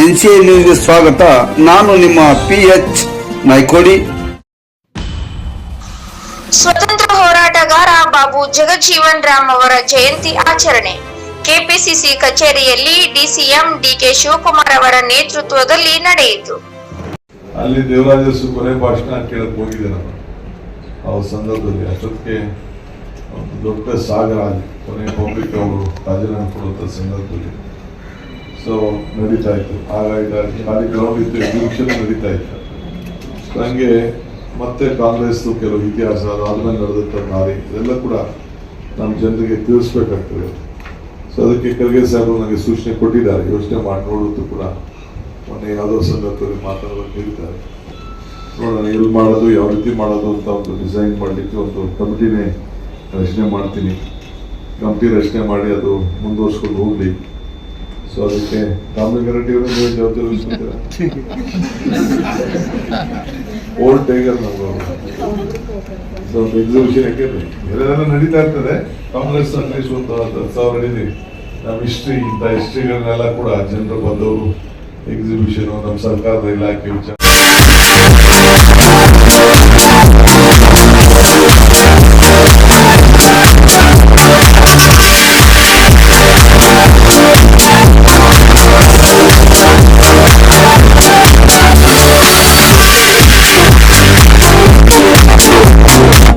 ಎನ್ಸಿಎ ನ್ಯೂಸ್ಗೆ ಸ್ವಾಗತ. ನಾನು ನಿಮ್ಮ ಪಿ ಎಚ್ ಮೈಕೋಡಿ. ಸ್ವತಂತ್ರ ಹೋರಾಟಗಾರ ಬಾಬು ಜಗಜೀವನ್ ರಾಮ್ ಅವರ ಜಯಂತಿ ಆಚರಣೆ. ಕೆಪಿಸಿಸಿ ಕಚೇರಿಯಲ್ಲಿ ಡಿಸಿಎಂ ಡಿಕೆ ಶಿವಕುಮಾರ್ ಅವರ ನೇತೃತ್ವದಲ್ಲಿ ನಡೆಯಿತು. ಅಲ್ಲಿ ದೇವರಾಜ ಕೊನೆ ಭಾಷಣ ಕೇಳಕ್ ಹೋಗಿದ್ದೆ ನಾನು. ಆ ಸಂದರ್ಭದಲ್ಲಿ ಅಷ್ಟೊತ್ತಿಗೆ ಒಂದು ದೊಡ್ಡ ಸಾಗರ ಅಲ್ಲಿ ಕೊನೆ ಪಬ್ಲಿಕ್ ಅವರು ರಾಜೀನಾಮೆ ಕೊಡುವಂಥ ಸಂದರ್ಭದಲ್ಲಿ. ಸೊ ನಡೀತಾ ಇತ್ತು ಹಾಗಾಗಿ ಖಾಲಿ ಗ್ರೌಂಡ್ ಇತ್ತು ಎಕ್ಸಿಬಿಷನ್ ನಡೀತಾ ಇತ್ತು ಸೊ ಮತ್ತೆ ಕಾಂಗ್ರೆಸ್ ಕೆಲವು ಇತಿಹಾಸ ಅದಾದ್ಮೇಲೆ ನಡೆದಂಥ ದಾರಿ, ಇದೆಲ್ಲ ಕೂಡ ನಮ್ಮ ಜನರಿಗೆ ತಿಳಿಸ್ಬೇಕಾಗ್ತದೆ. ಸೊ ಅದಕ್ಕೆ ಖರ್ಗೆ ಸಾಹೇಬರು ನನಗೆ ಸೂಚನೆ ಕೊಟ್ಟಿದ್ದಾರೆ, ಯೋಚನೆ ಮಾಡಿ ನೋಡೋದು ಕೂಡ ಮೊನ್ನೆ ಯಾವುದೋ ಸಂದರ್ಭದಲ್ಲಿ ಮಾತಾಡೋದು ಹೇಳ್ತಾರೆ ನೋಡೋಣ, ಎಲ್ಲಿ ಮಾಡೋದು, ಯಾವ ರೀತಿ ಮಾಡೋದು ಅಂತ ಒಂದು ಡಿಸೈನ್ ಮಾಡಲಿಕ್ಕೆ ಒಂದು ಕಮಿಟಿನೇ ರಚನೆ ಮಾಡ್ತೀನಿ. ಕಮಿಟಿ ರಚನೆ ಮಾಡಿ ಅದು ಮುಂದುವರ್ಸ್ಕೊಂಡು ಹೋಗ್ಲಿ. ಸೊ ಅದಕ್ಕೆ ರಾಮಲಿಂಗಾರೆಡ್ಡಿ ಅವರು ನೀವು ಜವಾಬ್ದಾರಿ ಓಲ್ಡ್ ಟೈಗರ್ ನಾವು ಸೊ ಎಕ್ಸಿಬಿಷನ್ ಯಾಕೆಂದ್ರೆ ಎಲ್ಲೆಲ್ಲ ನಡೀತಾ ಇರ್ತದೆ. ಕಾಂಗ್ರೆಸ್ ಅಟ್ಲೀಸ್ಟ್ ಒಂದು ಹತ್ತು ಸಾವಿರ ಹಿಡಿದೀವಿ ನಮ್ಮ ಹಿಸ್ಟ್ರಿ ಇಂಥ ಹಿಸ್ಟ್ರಿಗಳನ್ನೆಲ್ಲ ಕೂಡ ಜನರು ಬಂದವರು ಎಕ್ಸಿಬಿಷನ್ ನಮ್ಮ ಸರ್ಕಾರದ ಇಲಾಖೆ ವಿಚಾರ